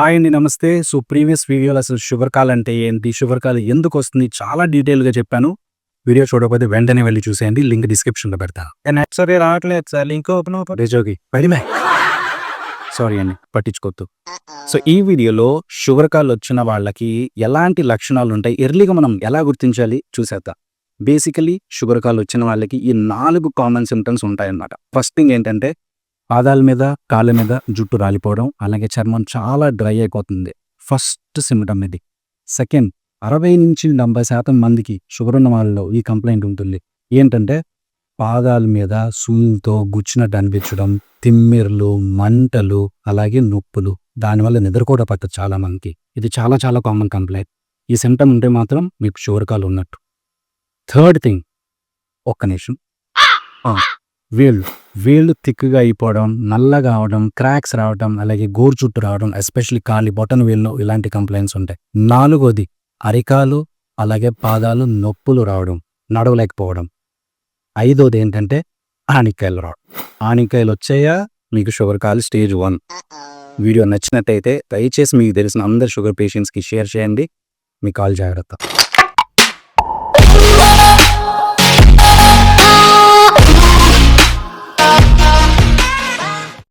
Hi అండి నమస్తే. So previous వీడియోలో అసలు షుగర్ కాల్ అంటే ఏంటి? షుగర్ కాల్ ఎందుకు వస్తుంది? చాలా డీటెయిల్గా చెప్పాను. వీడియో చూడకపోతే వెంటనే వెళ్ళి చూసేయండి. లింక్ డిస్క్రిప్షన్లో పెడతాను సరే రావట్లేదు సార్. లింక్ ఓపెన్ రేజోగి సారీ అండి పట్టించుకోవద్దు. సో ఈ వీడియోలో షుగర్ కాల్ వచ్చిన వాళ్ళకి ఎలాంటి లక్షణాలు ఉంటాయి? ఎర్లీగా మనం ఎలా గుర్తించాలి? చూసేద్దాం. బేసికలీ షుగర్ కాల్ వచ్చిన వాళ్ళకి ఈ నాలుగు కామన్ సిమ్టమ్స్ ఉంటాయన్నమాట. ఫస్ట్ థింగ్ ఏంటంటే పాదాల మీద కాళ్ళ మీద జుట్టు రాలిపోవడం అలాగే చర్మం చాలా డ్రై అయిపోతుంది. ఫస్ట్ సిమ్టమ్ ఇది. సెకండ్ అరవై నుంచి డెబ్బై శాతం మందికి షుగర్ ఉన్న వాళ్ళలో ఈ కంప్లైంట్ ఉంటుంది. ఏంటంటే పాదాల మీద సూలుతో గుచ్చినట్టు అనిపించడం తిమ్మిర్లు మంటలు అలాగే నొప్పులు దానివల్ల నిద్ర కూడా పట్టదు చాలా మందికి. ఇది చాలా చాలా కామన్ కంప్లైంట్ ఈ సిమ్టమ్ ఉంటే మాత్రం మీకు షుగర్ కాల్ ఉన్నట్టు. థర్డ్ థింగ్ ఒక్క నిమిషం. వీళ్ళు వేళ్ళు తిక్కుగా అయిపోవడం నల్లగా అవడం క్రాక్స్ రావడం అలాగే గోరు చుట్టూ రావడం ఎస్పెషల్లీ కాలి బొటన్ వేళ్ళు ఇలాంటి కంప్లైంట్స్ ఉంటాయి. నాలుగోది అరికాలు అలాగే పాదాలు నొప్పులు రావడం నడవలేకపోవడం. ఐదోది ఏంటంటే ఆనికాయలు రావడం. ఆనికాయలు వచ్చాయా? మీకు షుగర్ కాల్ స్టేజ్ వన్. వీడియో నచ్చినట్టయితే దయచేసి మీకు తెలిసిన అందరు షుగర్ పేషెంట్స్కి షేర్ చేయండి. మీ కాల్ జాగ్రత్త.